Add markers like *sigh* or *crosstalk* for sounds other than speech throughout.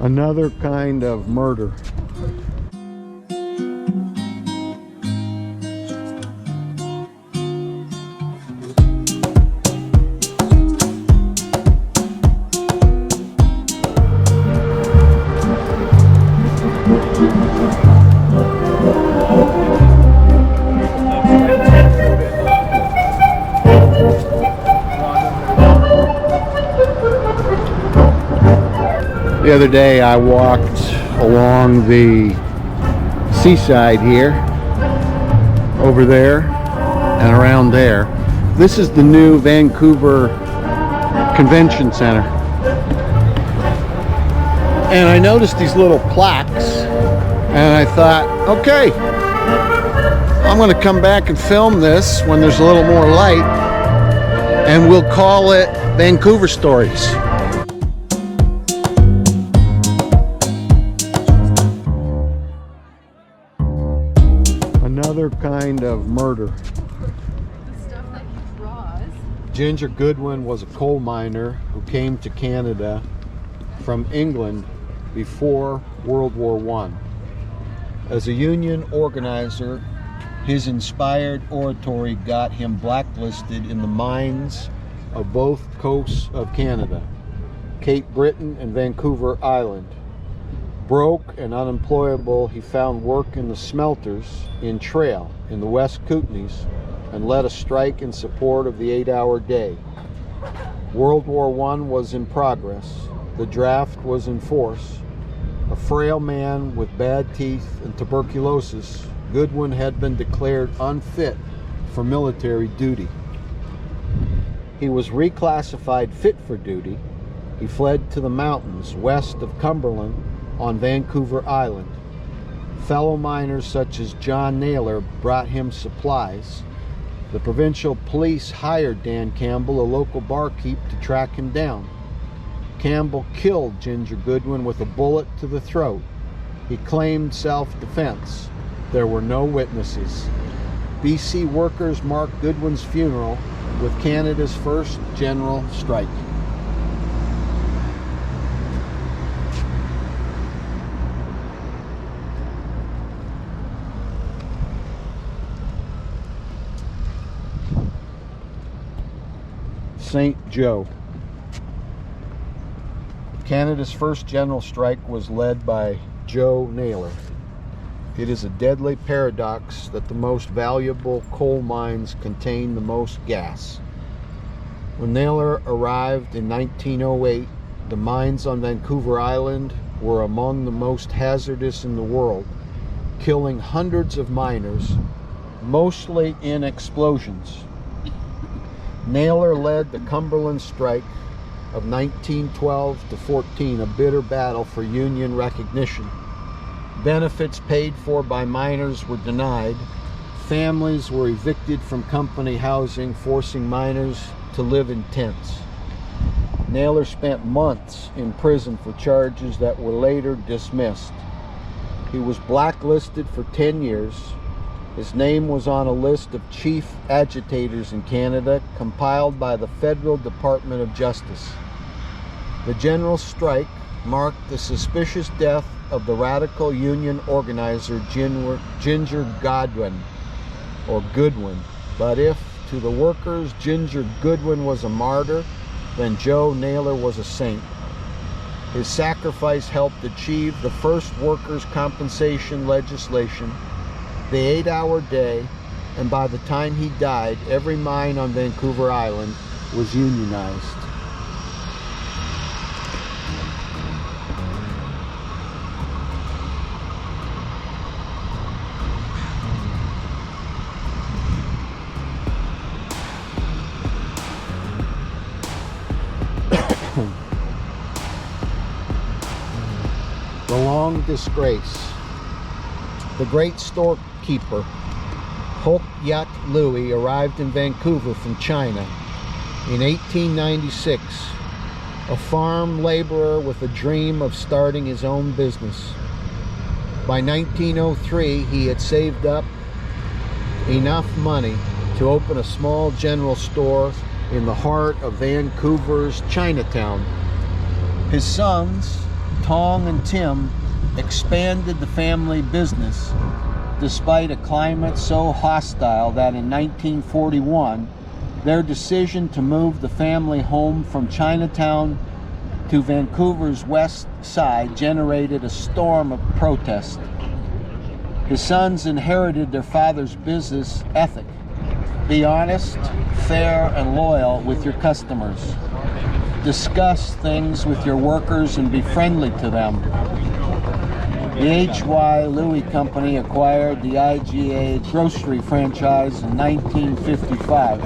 Another kind of murder. The other day I walked along the seaside here, over there, and around there. This is the new Vancouver Convention Center. And I noticed these little plaques, and I thought, okay, I'm going to come back and film this when there's a little more light, and we'll call it Vancouver Stories. Kind of murder. the stuff that he draws. Ginger Goodwin was a coal miner who came to Canada from England before World War One. As a union organizer, his inspired oratory got him blacklisted in the mines of both coasts of Canada, Cape Breton and Vancouver Island. Broke and unemployable, he found work in the smelters in Trail in the West Kootenays and led a strike in support of the eight hour day. World War I was in progress. The draft was in force. A frail man with bad teeth and tuberculosis, Goodwin had been declared unfit for military duty. He was reclassified fit for duty. He fled to the mountains west of Cumberland on Vancouver Island. Fellow miners such as John Naylor brought him supplies. The provincial police hired Dan Campbell, a local barkeep, to track him down. Campbell killed Ginger Goodwin with a bullet to the throat. He claimed self defense. There were no witnesses. BC workers marked Goodwin's funeral with Canada's first general strike. St. Joe. Canada's first general strike was led by Joe Naylor. It is a deadly paradox that the most valuable coal mines contain the most gas. When Naylor arrived in 1908, the mines on Vancouver Island were among the most hazardous in the world, killing hundreds of miners, mostly in explosions. Naylor led the Cumberland Strike of 1912 to 14, a bitter battle for Union recognition. Benefits paid for by miners were denied. Families were evicted from company housing, forcing miners to live in tents. Naylor spent months in prison for charges that were later dismissed. He was blacklisted for 10 years. His name was on a list of chief agitators in Canada compiled by the Federal Department of Justice. The general strike marked the suspicious death of the radical union organizer Ginger Godwin, or Goodwin. But if to the workers Ginger Goodwin was a martyr, then Joe Naylor was a saint. His sacrifice helped achieve the first workers' compensation legislation, the eight hour day, and by the time he died, every mine on Vancouver Island was unionized. *coughs* The long disgrace. The great storekeeper, Hok Yat Louis, arrived in Vancouver from China in 1896, a farm laborer with a dream of starting his own business. By 1903, he had saved up enough money to open a small general store in the heart of Vancouver's Chinatown. His sons, Tong and Tim expanded the family business despite a climate so hostile that in 1941 their decision to move the family home from Chinatown to Vancouver's west side generated a storm of protest. His sons inherited their father's business ethic be honest, fair, and loyal with your customers. Discuss things with your workers and be friendly to them. The H.Y. Louis Company acquired the IGA grocery franchise in 1955.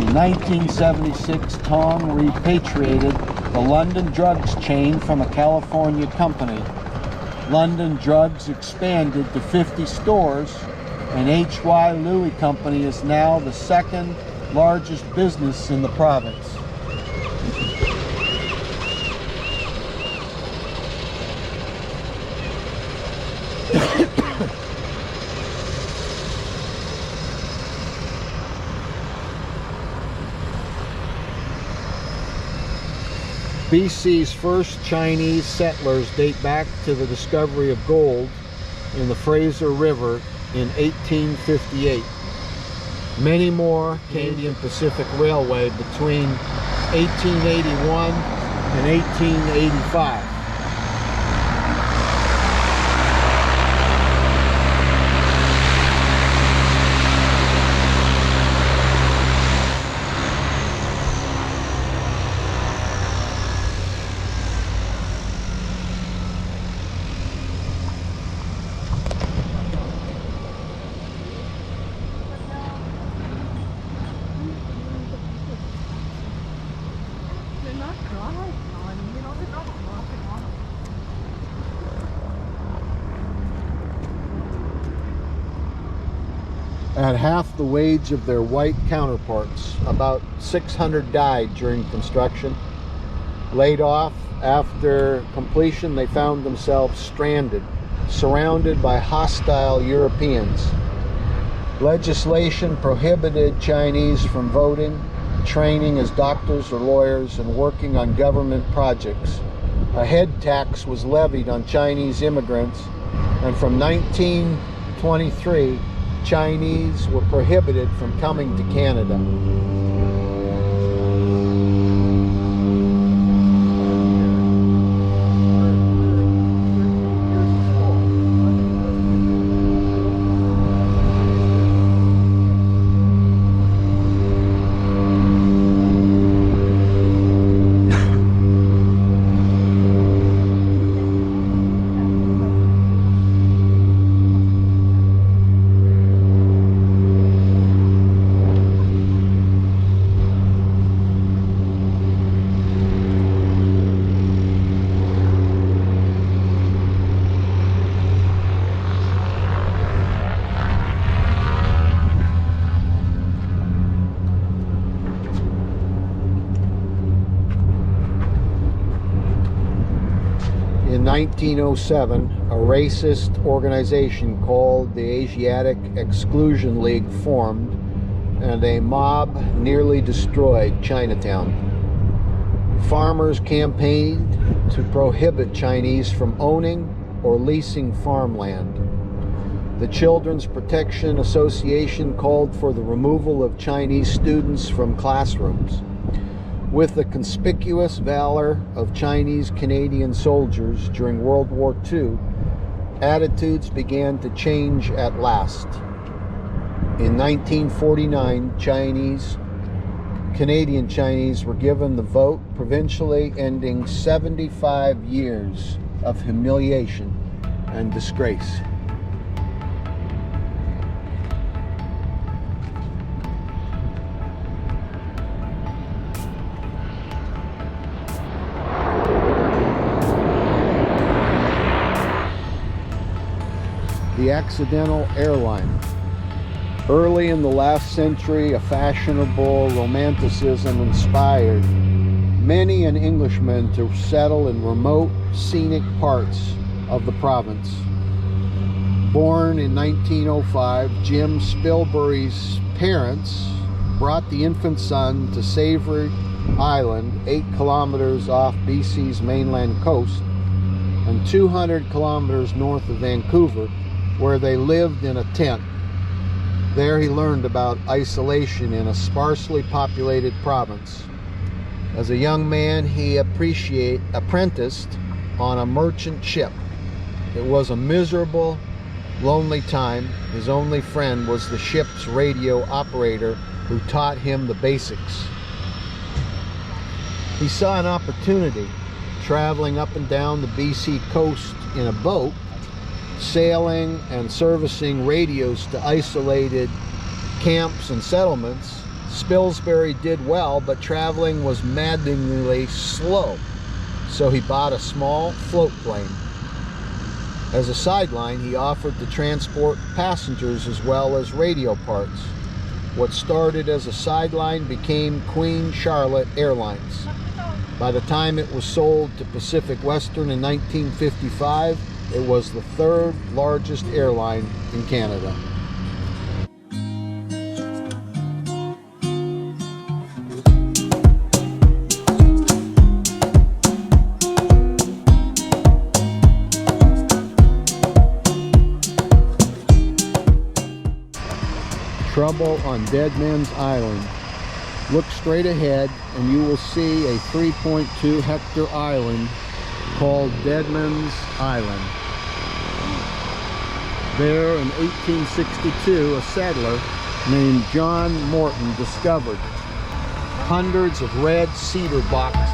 In 1976, Tong repatriated the London Drugs chain from a California company. London Drugs expanded to 50 stores and H.Y. Louis Company is now the second largest business in the province. BC's first Chinese settlers date back to the discovery of gold in the Fraser River in 1858. Many more Canadian Pacific Railway between 1881 and 1885. At half the wage of their white counterparts, about 600 died during construction. Laid off after completion, they found themselves stranded, surrounded by hostile Europeans. Legislation prohibited Chinese from voting, training as doctors or lawyers, and working on government projects. A head tax was levied on Chinese immigrants, and from 1923, Chinese were prohibited from coming to Canada. 1907, a racist organization called the Asiatic Exclusion League formed, and a mob nearly destroyed Chinatown. Farmers campaigned to prohibit Chinese from owning or leasing farmland. The Children's Protection Association called for the removal of Chinese students from classrooms. With the conspicuous valor of Chinese Canadian soldiers during World War II, attitudes began to change at last. In 1949, Chinese, Canadian Chinese were given the vote provincially, ending 75 years of humiliation and disgrace. The accidental airline. Early in the last century, a fashionable romanticism inspired many an Englishman to settle in remote, scenic parts of the province. Born in 1905, Jim Spilbury's parents brought the infant son to Savory Island, eight kilometers off BC's mainland coast, and 200 kilometers north of Vancouver, where they lived in a tent. There he learned about isolation in a sparsely populated province. As a young man, he apprenticed on a merchant ship. It was a miserable, lonely time. His only friend was the ship's radio operator who taught him the basics. He saw an opportunity traveling up and down the BC coast in a boat, sailing and servicing radios to isolated camps and settlements. Spilsbury did well, but traveling was maddeningly slow, so he bought a small float plane. As a sideline, he offered to transport passengers as well as radio parts. What started as a sideline became Queen Charlotte Airlines. By the time it was sold to Pacific Western in 1955, it was the third largest airline in Canada. Trouble on Dead Man's Island. Look straight ahead and you will see a 3.2 hectare island called Deadman's Island. There in 1862, a settler named John Morton discovered hundreds of red cedar box